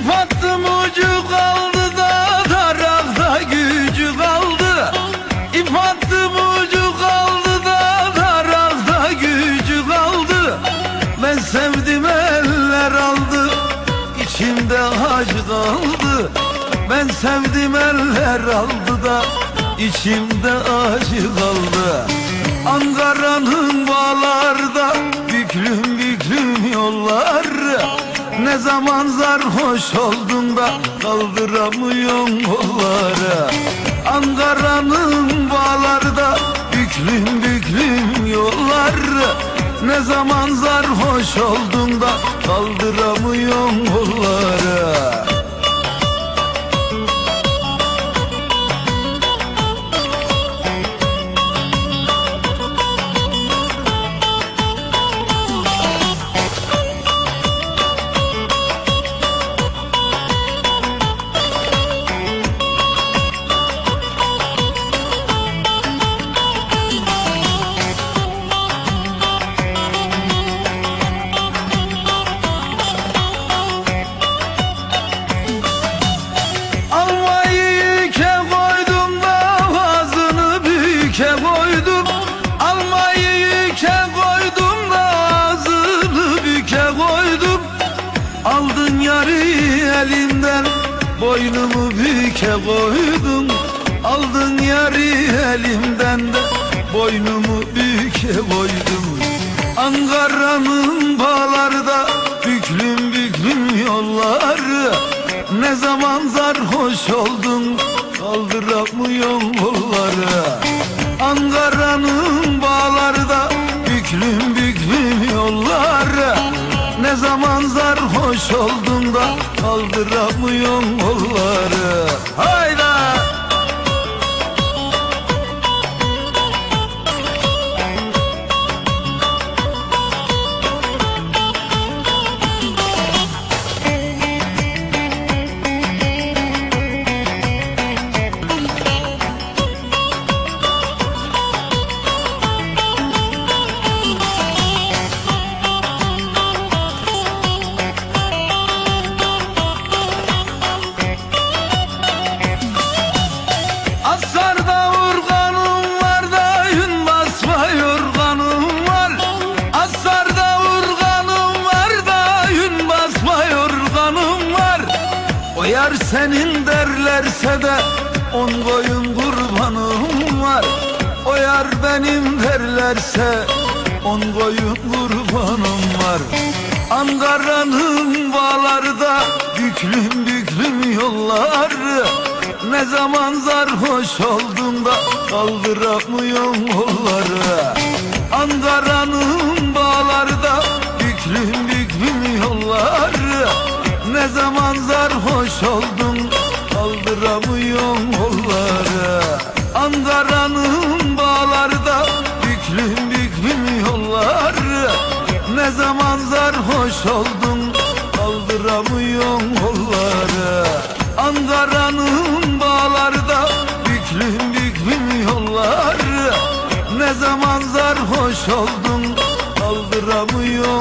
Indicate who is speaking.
Speaker 1: İp attım ucu kaldı da tarakta gücü kaldı. İp attım ucu kaldı da tarakta gücü kaldı. Ben sevdim eller aldı içimde acı kaldı. Ben sevdim eller aldı da içimde acı kaldı. Ankara'nın bağları Ne zaman sarhoş oldun da kaldıramıyorum kolları Ankara'nın bağlarda büklüm büklüm yollar Ne zaman sarhoş oldun da kaldıramıyorum kolları büke koydum Almayı yüke koydum da ağzını büke koydum. Aldın yarı elimden boynumu büke koydum. Aldın yarı elimden de boynumu büke koydum. Ankara'nın bağlarda büklüm büklüm yolları. Ne zaman sarhoş oldun kaldıramıyorum kolları Ankara'nın bağlarda büklüm büklüm yolları Ne zaman sarhoş oldun da kaldıramıyorum kolları senin derlerse de on koyun kurbanım var. O yar benim derlerse on koyun kurbanım var. Ankara'nın bağlarda büklüm büklüm yollar Ne zaman sarhoş oldum da kaldıramıyorum kolları Ankara'nın oldum kaldıramıyorum kolları. Ankara'nın bağlarda büklüm büklüm yollar Ne zaman sarhoş oldum kaldıramıyorum